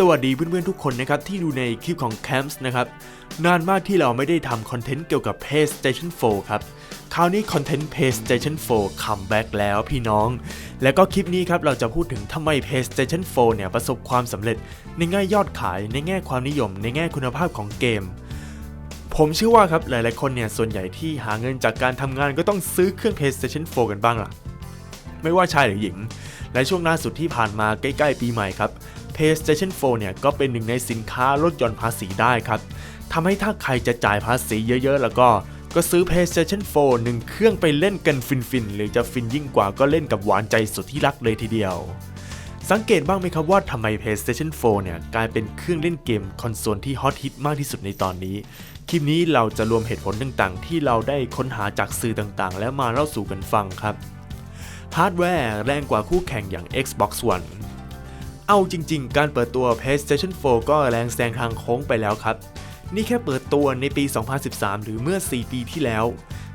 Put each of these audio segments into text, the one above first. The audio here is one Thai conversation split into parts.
สวัสดีเพื่อนๆทุกคนนะครับที่ดูในคลิปของ Camps นะครับนานมากที่เราไม่ได้ทำคอนเทนต์เกี่ยวกับ PlayStation 4 ครับ คราวนี้คอนเทนต์ PlayStation 4คัมแบ็กแล้วพี่น้อง แล้วก็คลิปนี้ครับเราจะพูดถึงทำไม PlayStation 4 เนี่ยประสบความสำเร็จ ในแง่ยอดขายในแง่ความนิยม ในแง่คุณภาพของเกม ผมเชื่อว่าครับหลายๆคนเนี่ยส่วนใหญ่ที่หาเงินจากการทำงานก็ต้องซื้อเครื่อง PlayStation 4 กันบ้างล่ะไม่ว่าชายหรือหญิง และช่วงล่าสุดที่ผ่านมาใกล้ๆปีใหม่ครับ PlayStation 4 เนี่ยก็เป็นหนึ่งในสินค้าลดหย่อนภาษีได้ครับทำให้ถ้าใครจะจ่ายภาษีเยอะๆ แล้วก็ก็ซื้อ PlayStation 4 หนึ่งเครื่องไปเล่นกันฟินๆ หรือจะฟินยิ่งกว่าก็เล่นกับหวานใจสุดที่รักเลยทีเดียว สังเกตบ้างไหมครับว่าทำไม PlayStation 4 เนี่ยกลายเป็นเครื่องเล่นเกมคอนโซลที่ฮอตฮิตมากที่สุดในตอนนี้ คลิปนี้เราจะรวมเหตุผลต่างๆ ที่เราได้ค้นหาจากสื่อต่างๆ แล้วมาเล่าสู่กันฟังครับ ฮาร์ดแวร์แรงกว่าคู่แข่งอย่าง Xbox One เอาจริงๆ การเปิดตัว PlayStation 4 ก็แรงแซงทางโค้งไปแล้วครับ นี่แค่เปิดตัวในปี 2013 หรือเมื่อ 4 ปีที่แล้ว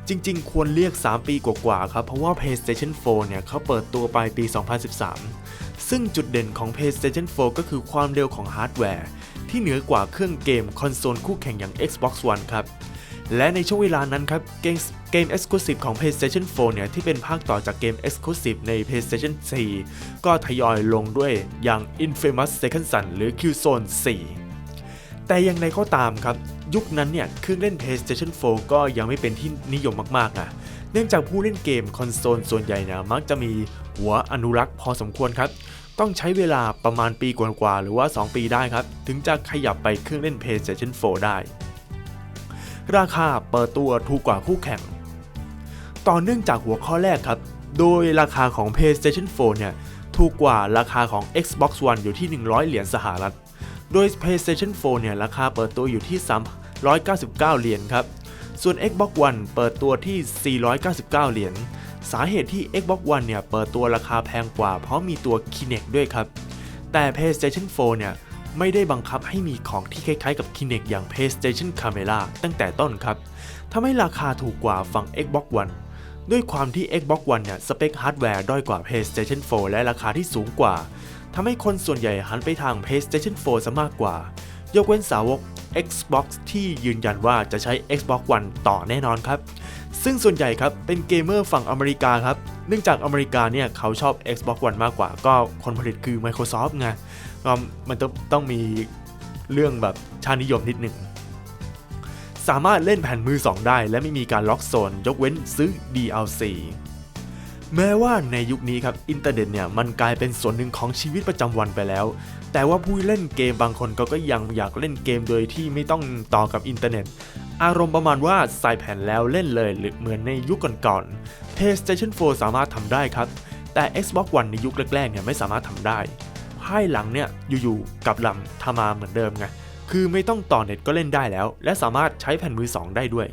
จริงๆ ควรเรียก 3 ปีกว่าๆ ครับ เพราะว่า PlayStation 4 เนี่ยเขาเปิดตัวไปปี 2013 ซึ่งจุดเด่นของ PlayStation 4 ก็คือความเร็วของฮาร์ดแวร์ ที่เหนือกว่าเครื่องเกมคอนโซลคู่แข่งอย่าง Xbox One ครับ และในช่วงเวลานั้นครับเกมเกม Exclusive ของ PlayStation 4 เนี่ย ที่เป็นภาคต่อจากเกม Exclusive ใน PlayStation 4 ก็ทยอยลงด้วยอย่าง Infamous Second Son หรือ Killzone 4 แต่อย่างไรก็ตามครับ ยุคนั้นเนี่ย เครื่องเล่น PlayStation 4 ก็ยังไม่เป็นที่นิยมมากๆอะเนื่องจากผู้เล่นเกมคอนโซลส่วนใหญ่เนี่ยมักจะมีหัวอนุรักษ์พอสมควรครับ ต้องใช้เวลาประมาณปีกว่าๆหรือว่า 2 ปีได้ครับ ถึงจะขยับไปเครื่องเล่น PlayStation 4 ได้ ราคาเปิดตัวถูกกว่าคู่แข่ง ต่อเนื่องจากหัวข้อแรกครับ โดยราคาของ PlayStation 4 เนี่ย ถูกกว่าราคาของ Xbox One อยู่ที่ 100 เหรียญสหรัฐ โดย PlayStation 4 เนี่ย ราคาเปิดตัวอยู่ที่ 399 เหรียญครับ ส่วน Xbox One เปิดตัวที่ 499 เหรียญ สาเหตุที่ Xbox One เนี่ย เปิดตัวราคาแพงกว่าเพราะมีตัว Kinect ด้วยครับ แต่ PlayStation 4 เนี่ย ไม่ได้บังคับให้มีของที่คล้ายๆกับ Kinect อย่าง PlayStation Camera ตั้งแต่ต้นครับทำให้ราคาถูกกว่าฝั่ง Xbox One ด้วยความที่ Xbox One เนี่ยสเปคฮาร์ดแวร์ด้อยกว่า PlayStation 4 และราคาที่สูงกว่าทำให้คนส่วนใหญ่หันไปทาง PlayStation 4 ซะมากกว่า ยกเว้นสาวก Xbox ที่ยืนยันว่าจะใช้ Xbox One ต่อแน่นอนครับ ซึ่งส่วนใหญ่ครับเป็นเกมเมอร์ฝั่งอเมริกาครับ เนื่องจากอเมริกาเนี่ยเขาชอบ Xbox One มากกว่า ก็คนผลิตคือ Microsoft ไง ก็มันต้องต้องมีเรื่องแบบชาตินิยมนิดหนึ่ง สามารถเล่นแผ่นมือ 2 ได้ และไม่มีการล็อกโซน ยกเว้นซื้อ DLC แม้ว่าในยุคนี้ครับอินเทอร์เน็ตเนี่ยมันกลายเป็นส่วนหนึ่งของชีวิตประจำวันไปแล้ว แต่ว่าผู้เล่นเกมบางคนก็ก็ยังอยากเล่นเกมโดยที่ไม่ต้องต่อกับอินเทอร์เน็ต อารมณ์ประมาณว่าใส่แผ่นแล้วเล่นเลยหรือเหมือนในยุคก่อนๆ PlayStation 4 สามารถทำได้ครับ แต่ Xbox One ในยุคแรกๆเนี่ยไม่สามารถทำได้ ภายหลังเนี่ยอยู่ๆกับลำทำมาเหมือนเดิมไงคือไม่ต้องต่อเน็ตก็เล่นได้แล้ว และสามารถใช้แผ่นมือ 2 ได้ด้วย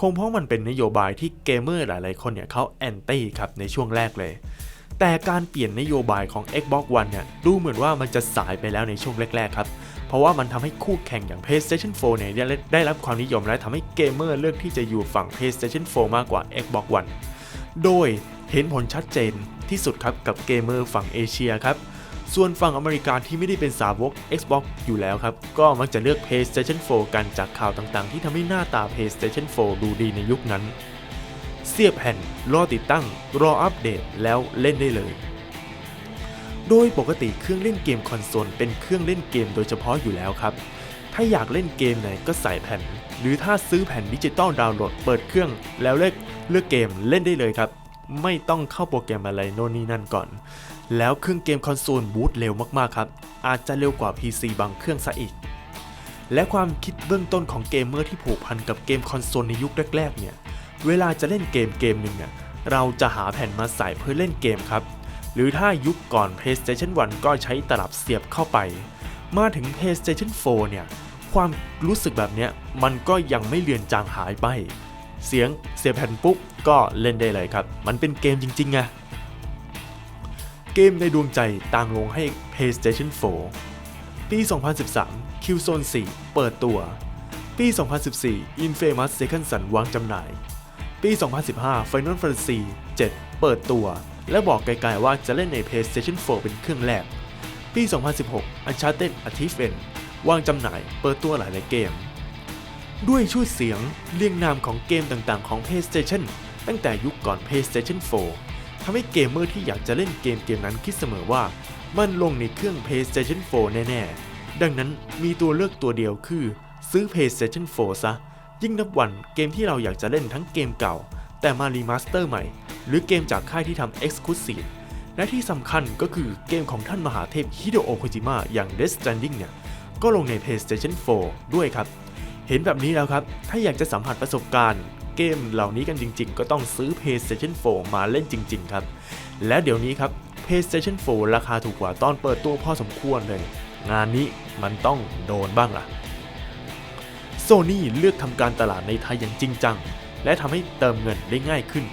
คงเพราะมันเป็นนโยบายที่เกมเมอร์หลายๆคนเนี่ยเขาแอนตี้ครับในช่วงแรกเลย แต่การเปลี่ยนนโยบายของ Xbox One เนี่ยดูเหมือนว่ามันจะสายไปแล้วในช่วงแรกๆครับ เพราะว่ามันทำให้คู่แข่งอย่าง PlayStation 4 เนี่ยไดได้รับความนิยมและทำให้เกมเมอร์เลือกที่จะอยู่ฝั่ง PlayStation 4 มากกว่า Xbox One โดยเห็นผลชัดเจนที่สุดครับกับเกมเมอร์ฝั่งเอเชียครับ ส่วนฝั่งอเมริกาที่ไม่ได้เป็นสาวก Xbox อยู่แล้วครับ ก็มักจะเลือก PlayStation 4 กันจากข่าวต่างๆ ที่ทำให้หน้าตา PlayStation 4 ดูดีในยุคนั้น เสียบแผ่น รอติดตั้ง รออัปเดตแล้วเล่นได้เลย โดยปกติเครื่องเล่นเกมคอนโซลเป็นเครื่องเล่นเกมโดยเฉพาะอยู่แล้วครับ ถ้าอยากเล่นเกมไหนก็ใส่แผ่น หรือถ้าซื้อแผ่นดิจิตอลดาวน์โหลดเปิดเครื่องแล้วเลือกเลือกเกมเล่นได้เลยครับ ไม่ต้องเข้าโปรแกรมอะไรโน่นนี่นั่นก่อน แล้วเครื่องเกมคอนโซลบูตเร็วมากๆครับ อาจจะเร็วกว่า PC บางเครื่องซะอีก และความคิดเบื้องต้นของเกมเมอร์ที่ผูกพันกับเกมคอนโซลในยุคแรกๆเนี่ย เวลาจะเล่นเกมเกมหนึ่งเนี่ยเราจะหาแผ่นมาใส่เพื่อเล่นเกมครับ หรือถ้ายุคก่อน PlayStation 1 ก็ใช้ตลับเสียบเข้าไป มาถึง PlayStation 4 เนี่ย ความรู้สึกแบบเนี้ยมันก็ยังไม่เลือนจางหายไป เสียงเสียบแผ่นปุ๊บก็เล่นได้เลยครับ มันเป็นเกมจริงๆไง เกมในดวงใจต่างลงให้ PlayStation 4 ปี 2013 Killzone 4 เปิดตัว ปี 2014 Infamous Second Son วางจำหน่าย ปี 2015 Final Fantasy 7 เปิดตัว และบอกไกลๆว่าจะเล่นใน PlayStation 4 เป็นเครื่องแรก ปี 2016 Uncharted a t i f e n วางจำหน่าย เปิดตัวหลายๆเกม ด้วยชื่อเสียงเรียงนามของเกมต่างๆของ PlayStation ตั้งแต่ยุคก่อน PlayStation 4 ทำให้เกมเมอร์ที่อยากจะเล่นเกมเกมนั้นคิดเสมอว่า มันลงในเครื่อง PlayStation 4 แน่ๆ ดังนั้นมีตัวเลือกตัวเดียวคือ ซื้อ PlayStation 4 ซะ ยิ่งนับวันเกมที่เราอยากจะเล่นทั้งเกมเก่า แต่มารีมาสเตอร์ใหม่ หรือเกมจากค่ายที่ทำ Exclusive และที่สำคัญก็คือเกมของท่านมหาเทพฮิโดโอะโคจิมะอย่าง Death Stranding เนี่ย ก็ลงใน PlayStation 4 ด้วยครับ เห็นแบบนี้แล้วครับ ถ้าอยากจะสัมผัสประสบการณ์ เกมเหล่านี้กันจริง ๆ ก็ต้องซื้อ PlayStation 4 มาเล่นจริง ๆ ครับ และเดี๋ยวนี้ครับ PlayStation 4 ราคาถูกกว่าตอนเปิดตัวพอสมควรเลย งานนี้มันต้องโดนบ้างล่ะ Sony เลือกทำการตลาดในไทยอย่างจริงจัง และทำให้เติมเงินได้ง่ายขึ้น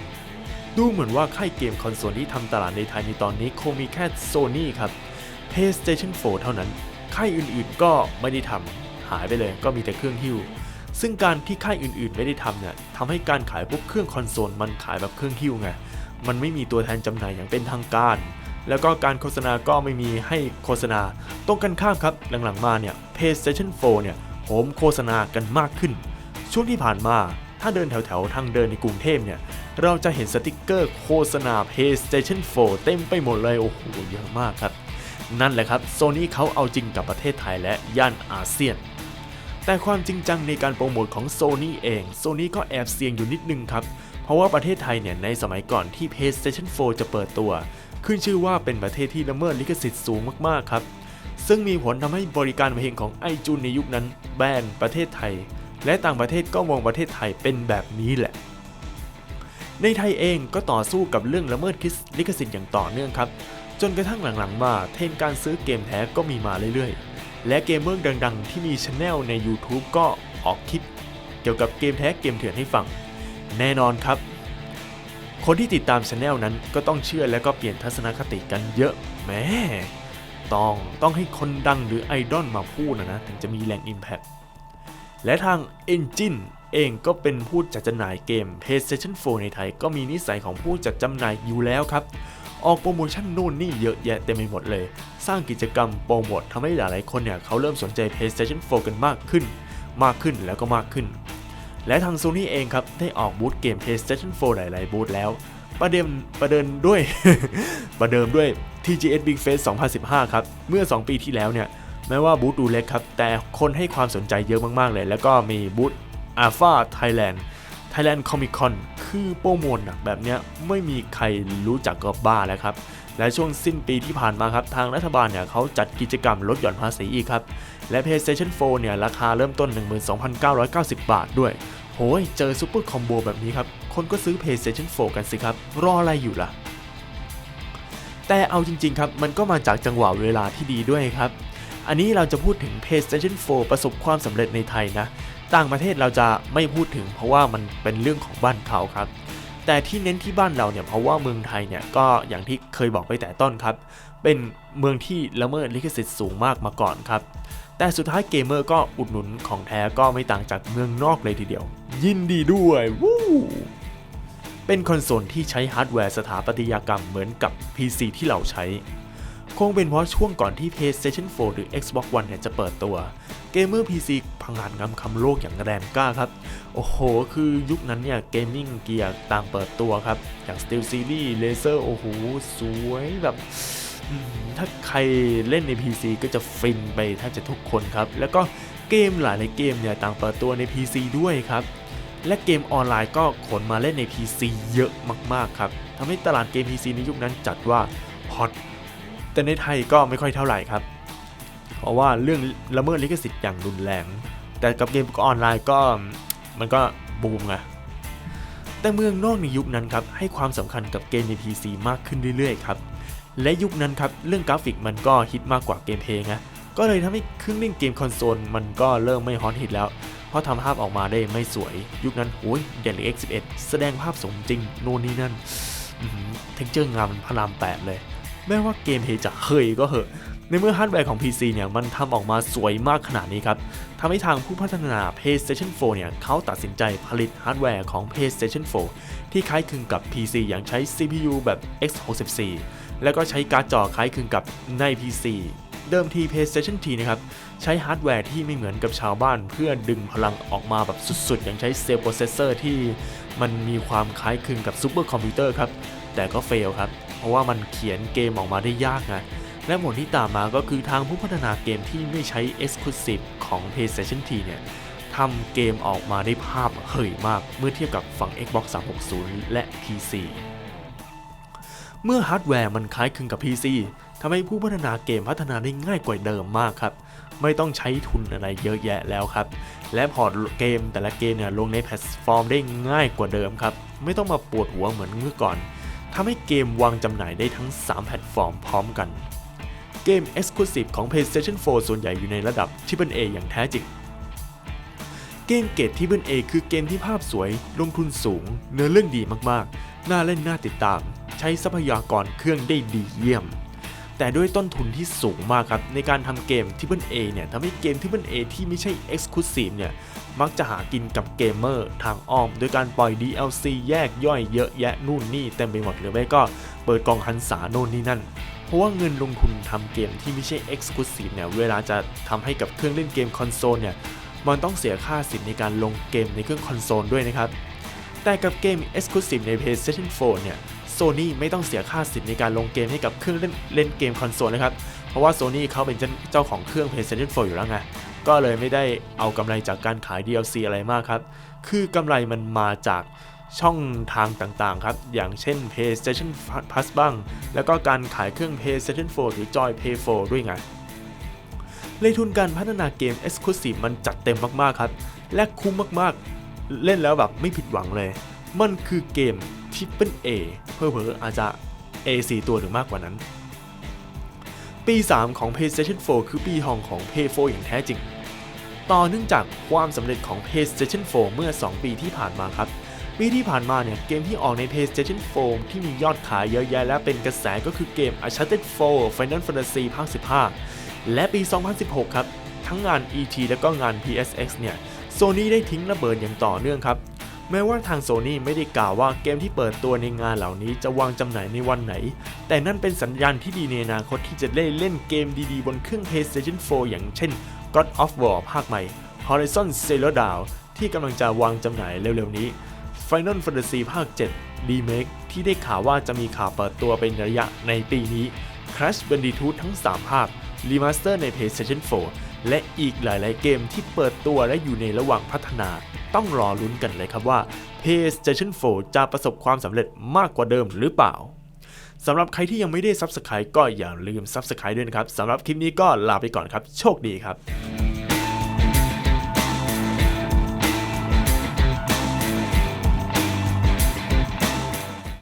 ดูเหมือนว่าค่ายเกมคอนโซลที่ทำตลาดในไทยในตอนนี้คงมีแค่ Sony ครับ PlayStation 4 เท่านั้น ค่ายอื่นๆก็ไม่ได้ทำหายไปเลยก็มีแต่เครื่องหิ้ว ซึ่งการที่ค่ายอื่นๆ ไม่ได้ทำเนี่ยทำให้การขายพวกเครื่องคอนโซลมันขายแบบเครื่องหิ้วไง มันไม่มีตัวแทนจำหน่ายอย่างเป็นทางการ แล้วก็การโฆษณาก็ไม่มีให้โฆษณาตรงกันข้ามครับ หลังๆมาเนี่ย PlayStation 4 เนี่ยโหมโฆษณากันมากขึ้น ช่วงที่ผ่านมาถ้าเดินแถวๆ ทางเดินในกรุงเทพเนี่ย เราจะเห็นสติกเกอร์โฆษณา PlayStation 4 เต็มไปหมดเลย โอ้โห เยอะมากครับ นั่นแหละครับ โซนี่เขาเอาจริงกับประเทศไทยและย่านอาเซียน แต่ความจริงจังในการโปรโมทของ Sony เอง Sony ก็แอบเสี่ยงอยู่นิดนึงครับ เพราะว่าประเทศไทยเนี่ยในสมัยก่อนที่ PlayStation 4 จะเปิดตัว ขึ้นชื่อว่าเป็นประเทศที่ละเมิดลิขสิทธิ์สูงมากๆครับ ซึ่งมีผลทำให้บริการเพลงของไอจูนในยุคนั้นแบนประเทศไทย และต่างประเทศก็มองประเทศไทยเป็นแบบนี้แหละในไทยเองก็ต่อสู้กับเรื่องละเมิดลิขสิทธิ์อย่างต่อเนื่องครับ จนกระทั่งหลังๆมาเทรนการซื้อเกมแท้ก็มีมาเรื่อยๆ และเกมเมอร์ดังๆ ที่มีช anel ใน YouTube ก็ออกคลิป เกี่ยวกับเกมแท้เกมเถื่อนให้ฟัง แน่นอนครับ คนที่ติดตามช anel นั้นก็ต้องเชื่อและก็เปลี่ยนทัศนคติกันเยอะแหมต้องต้องให้คนดังหรือไอดอลมาพูดนะนะ ถึงจะมีแรง Impact และทาง Engine เองก็เป็นผู้จัดจำหน่ายเกม PlayStation 4 ในไทย ก็มีนิสัยของผู้จัดจำหน่ายอยู่แล้วครับ ออกโปรโมชั่นนู่นนี่เยอะแยะเต็มไปหมดเลย สร้างกิจกรรมโปรโมททำให้หลายๆคนเนี่ยเขาเริ่มสนใจ PlayStation 4 กันมากขึ้น มากขึ้นแล้วก็มากขึ้น และทาง Sony เองครับ ได้ออกบูธเกม PlayStation 4 หลาย ๆ บูธแล้ว ประเดิมประเดินด้วย ประเดิมด้วย TGS Big Fest 2015 ครับ เมื่อ 2 ปีที่แล้วเนี่ยแม้ว่าบูธดูเล็กครับ แต่คนให้ความสนใจเยอะมาก ๆ เลย แล้วก็มีบูธ Alpha Thailand Thailand Comic Con คือโปรโมทหนักแบบเนี้ยไม่มีใครรู้จักก็บ้าแล้วครับ และช่วงสิ้นปีที่ผ่านมาครับ ทางรัฐบาลเนี่ยเขาจัดกิจกรรมลดหย่อนภาษีอีกครับ และ PlayStation 4 เนี่ยราคาเริ่มต้น 12,990 บาทด้วย โหยเจอซูเปอร์คอมโบแบบนี้ครับ คนก็ซื้อ PlayStation 4 กันสิครับ รออะไรอยู่ล่ะ แต่เอาจริงๆครับ มันก็มาจากจังหวะเวลาที่ดีด้วยครับ อันนี้เราจะพูดถึง PlayStation 4 ประสบความสำเร็จในไทยนะ ต่างประเทศเราจะไม่พูดถึง เพราะว่ามันเป็นเรื่องของบ้านเขาครับ แต่ที่เน้นที่บ้านเราเนี่ยเพราะว่าเมืองไทยเนี่ยก็อย่างที่เคยบอกไปแต่ต้นครับ เป็นเมืองที่ละเมิดลิขสิทธิ์สูงมากมาก่อนครับ แต่สุดท้ายเกมเมอร์ก็อุดหนุนของแท้ก็ไม่ต่างจากเมืองนอกเลยทีเดียว ยินดีด้วยวู้เป็นคอนโซลที่ใช้ฮาร์ดแวร์สถาปัตยกรรมเหมือนกับ PC ที่เราใช้ คงเป็นเพราะช่วงก่อนที่ PlayStation 4 หรือ Xbox One เนี่ยจะเปิดตัวเกมเมอร์ PC พังงานงำคำโลกอย่างแรงกล้าครับ โอ้โห คือยุคนั้นเนี่ยเกมมิ่งเกียร์ต่างเปิดตัวครับ อย่าง Steel Series Laser โอ้โห สวยแบบถ้าใครเล่นใน PC ก็จะฟินไปแทบจะทุกคนครับ แล้วก็เกมหลายๆเกมเนี่ยต่างเปิดตัวใน PC ด้วยครับ และเกมออนไลน์ก็ขนมาเล่นใน PC เยอะมากๆครับทำให้ตลาดเกม PC ในยุคนั้นจัดว่าฮอต แต่ในไทยก็ไม่ค่อยเท่าไหร่ครับ เพราะว่าเรื่องละเมิดลิขสิทธิ์อย่างรุนแรง แต่กับเกมออนไลน์ก็มันก็บูมไงแต่เมืองนอกในยุคนั้นครับให้ความสำคัญกับเกมใน PC มากขึ้นเรื่อยๆครับ และยุคนั้นครับเรื่องกราฟิกมันก็ฮิตมากกว่าเกมเพลย์ไงก็เลยทำให้เครื่องเล่นเกมคอนโซลมันก็เริ่มไม่ฮอตฮิตแล้ว เพราะทำภาพออกมาได้ไม่สวย ยุคนั้นโอ้ยเด่น X11 แสดงภาพสมจริง โน่นนี่นั่นเทคเจอร์งามพระรามแปดเลย แม้ว่าเกมเพย์จะเคยก็เหอะ ในเมื่อฮาร์ดแวร์ของ PC เนี่ยมันทำออกมาสวยมากขนาดนี้ครับทำให้ทางผู้พัฒนา PlayStation 4 เนี่ยเขาตัดสินใจผลิตฮาร์ดแวร์ของ PlayStation 4 ที่คล้ายคลึงกับ PC อย่างใช้ CPU แบบ x64 แล้วก็ใช้การ์ดจอคล้ายคลึงกับใน PC เดิมที PlayStation T นะครับใช้ฮาร์ดแวร์ที่ไม่เหมือนกับชาวบ้าน เพื่อดึงพลังออกมาแบบสุดๆ อย่างใช้เซลล์โปรเซสเซอร์ที่มันมีความคล้ายคลึงกับซูเปอร์คอมพิวเตอร์ครับ แต่ก็เฟลครับ เพราะว่ามันเขียนเกมออกมาได้ยากไงและผลที่ตามมาก็คือทางผู้พัฒนาเกมที่ไม่ใช้ Exclusive ของ PlayStation T เนี่ยทำเกมออกมาได้ภาพเหยมากเมื่อเทียบกับฝั่ง Xbox 360 และ PC เมื่อฮาร์ดแวร์มันคล้ายคลึงกับ PC ทำให้ผู้พัฒนาเกมพัฒนาได้ง่ายกว่าเดิมมากครับ ไม่ต้องใช้ทุนอะไรเยอะแยะแล้วครับ และพอร์ตเกมแต่ละเกมเนี่ยลงในแพลตฟอร์มได้ง่ายกว่าเดิมครับ ไม่ต้องมาปวดหัวเหมือนเมื่อก่อน ทำให้เกมวางจำหน่ายได้ทั้ง 3 แพลตฟอร์มพร้อมกัน เกม Exclusive ของ PlayStation 4 ส่วนใหญ่อยู่ในระดับ Triple A อย่างแท้จริง เกมเกรด Triple A คือเกมที่ภาพสวย ลงทุนสูง เนื้อเรื่องดีมากๆ น่าเล่นน่าติดตาม ใช้ทรัพยากรเครื่องได้ดีเยี่ยม แต่ด้วยต้นทุนที่สูงมากครับ ในการทำเกม Triple A เนี่ยทำให้เกม Triple A ที่ไม่ใช่ Exclusive เนี่ย มักจะหากินกับเกมเมอร์ทางอ้อม โดยการปล่อย DLC แยกย่อยเยอะแยะนู่นนี่เต็มไปหมดหรือไม่ก็เปิดกองหันษาโน่นนี่นั่น เพราะว่าเงินลงทุนทำเกมที่ไม่ใช่ Exclusive เนี่ยเวลาจะทำให้กับเครื่องเล่นเกมคอนโซลเนี่ยมันต้องเสียค่าสิทธิ์ในการลงเกมในเครื่องคอนโซลด้วยนะครับ แต่กับเกม Exclusive ใน PlayStation 4 เนี่ย Sony ไม่ต้องเสียค่าสิทธิ์ในการลงเกมให้กับเครื่องเล่นเล่นเกมคอนโซลนะครับ เพราะว่า Sony เขาเป็นเจ้าของเครื่อง PlayStation 4 อยู่แล้วไง ก็เลยไม่ได้เอากำไรจากการขาย DLC อะไรมากครับ คือกำไรมันมาจากช่องทางต่างๆครับ อย่างเช่น PlayStation Plus บ้าง แล้วก็การขายเครื่อง PlayStation 4 หรือ Joy Play 4 ด้วยไงเลยทุนการพัฒนาเกม Exclusive มันจัดเต็มมากๆครับ และคุ้มมากๆ เล่นแล้วแบบไม่ผิดหวังเลย มันคือเกม Triple A เพิ่อๆอาจจะ A 4 ตัวหรือมากกว่านั้น ปี 3 ของ PlayStation 4 คือปีทองของ Play 4อย่างแท้จริง ต่อเนื่องจากความสำเร็จของ PlayStation 4 เมื่อ 2 ปีที่ผ่านมาครับ ปีที่ผ่านมาเนี่ย เกมที่ออกใน PlayStation 4 ที่มียอดขายเยอะแยะและเป็นกระแสก็คือเกม Uncharted 4 Final Fantasy ภาค 15 และปี 2016 ครับ ทั้งงาน E3 และก็งาน PSX เนี่ย Sony ได้ทิ้งระเบิดอย่างต่อเนื่องครับ แม้ว่าทาง Sony ไม่ได้กล่าวว่าเกมที่เปิดตัวในงานเหล่านี้จะวางจำหน่ายในวันไหน แต่นั่นเป็นสัญญาณที่ดีในอนาคตที่จะได้เล่นเกมดีๆ บนเครื่อง PlayStation 4 อย่างเช่น God of War ภาคใหม่ Horizon Zero Dawn ที่กำลังจะวางจำหน่ายเร็วๆนี้ Final Fantasy ภาค 7 Remake ที่ได้ข่าวว่าจะมีข่าวเปิดตัวเป็นระยะในปีนี้ Crash Bandicoot ทั้ง 3 ภาค Remaster ใน PlayStation 4 และอีกหลายๆเกมที่เปิดตัวและอยู่ในระหว่างพัฒนา ต้องรอลุ้นกันเลยครับว่า PlayStation 4 จะประสบความสำเร็จมากกว่าเดิมหรือเปล่าสำหรับใครที่ยังไม่ได้ Subscribe ก็อย่าลืม Subscribe ด้วยนะครับสำหรับคลิปนี้ก็ลาไปก่อนครับ โชคดีครับ